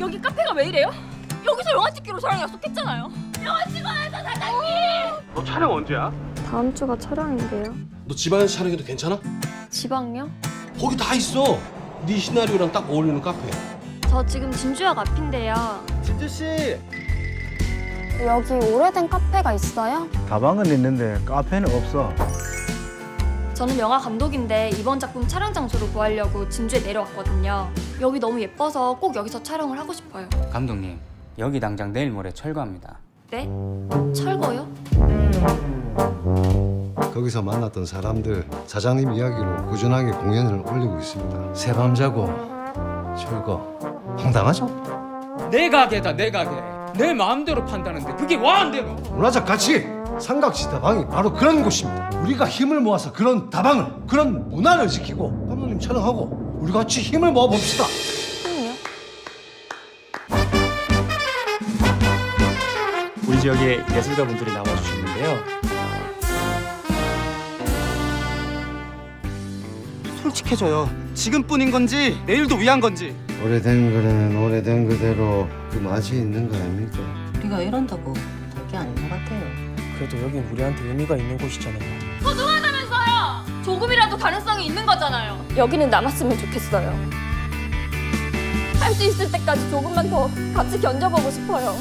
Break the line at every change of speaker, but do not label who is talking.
여기 카페가 왜 이래요? 여기서 영화 찍기로 저랑 약속했잖아요. 영화 찍어야죠 사장님.
너 촬영 언제야?
다음 주가 촬영인데요.
너 집안에서 촬영해도 괜찮아?
지방요?
거기 다 있어. 네 시나리오랑 딱 어울리는 카페.
저 지금 진주역 앞인데요.
진주 씨.
여기 오래된 카페가 있어요?
다방은 있는데 카페는 없어.
저는 영화 감독인데 이번 작품 촬영 장소를 구하려고 진주에 내려왔거든요. 여기 너무 예뻐서 꼭 여기서 촬영을 하고 싶어요.
감독님 여기 당장 내일 모레 철거합니다.
네? 철거요?
거기서 만났던 사람들 사장님 이야기로 꾸준하게 공연을 올리고 있습니다. 새밤 자고 철거 황당하죠?
내 가게다 내 가게. 내 마음대로 판다는데 그게 와 안 되노?
문화적 가치 삼각지 다방이 바로 그런 곳입니다. 우리가 힘을 모아서 그런 다방을 그런 문화를 지키고 감독님 촬영하고 우리 같이 힘을 모아 봅시다.
우리 지역에 예술가 분들이 나와주셨는데요.
솔직해져요. 지금뿐인 건지 내일도 위한 건지.
오래된 거는 오래된 그대로 그 맛이 있는 거 아닙니까?
우리가 이런다고 될게 아닌 것 같아요.
그래도 여긴 우리한테 의미가 있는 곳이잖아요.
소중하다면서요. 조금이라도 가능성이 있는 거잖아요. 여기는 남았으면 좋겠어요. 할 수 있을 때까지 조금만 더 같이 견뎌보고 싶어요.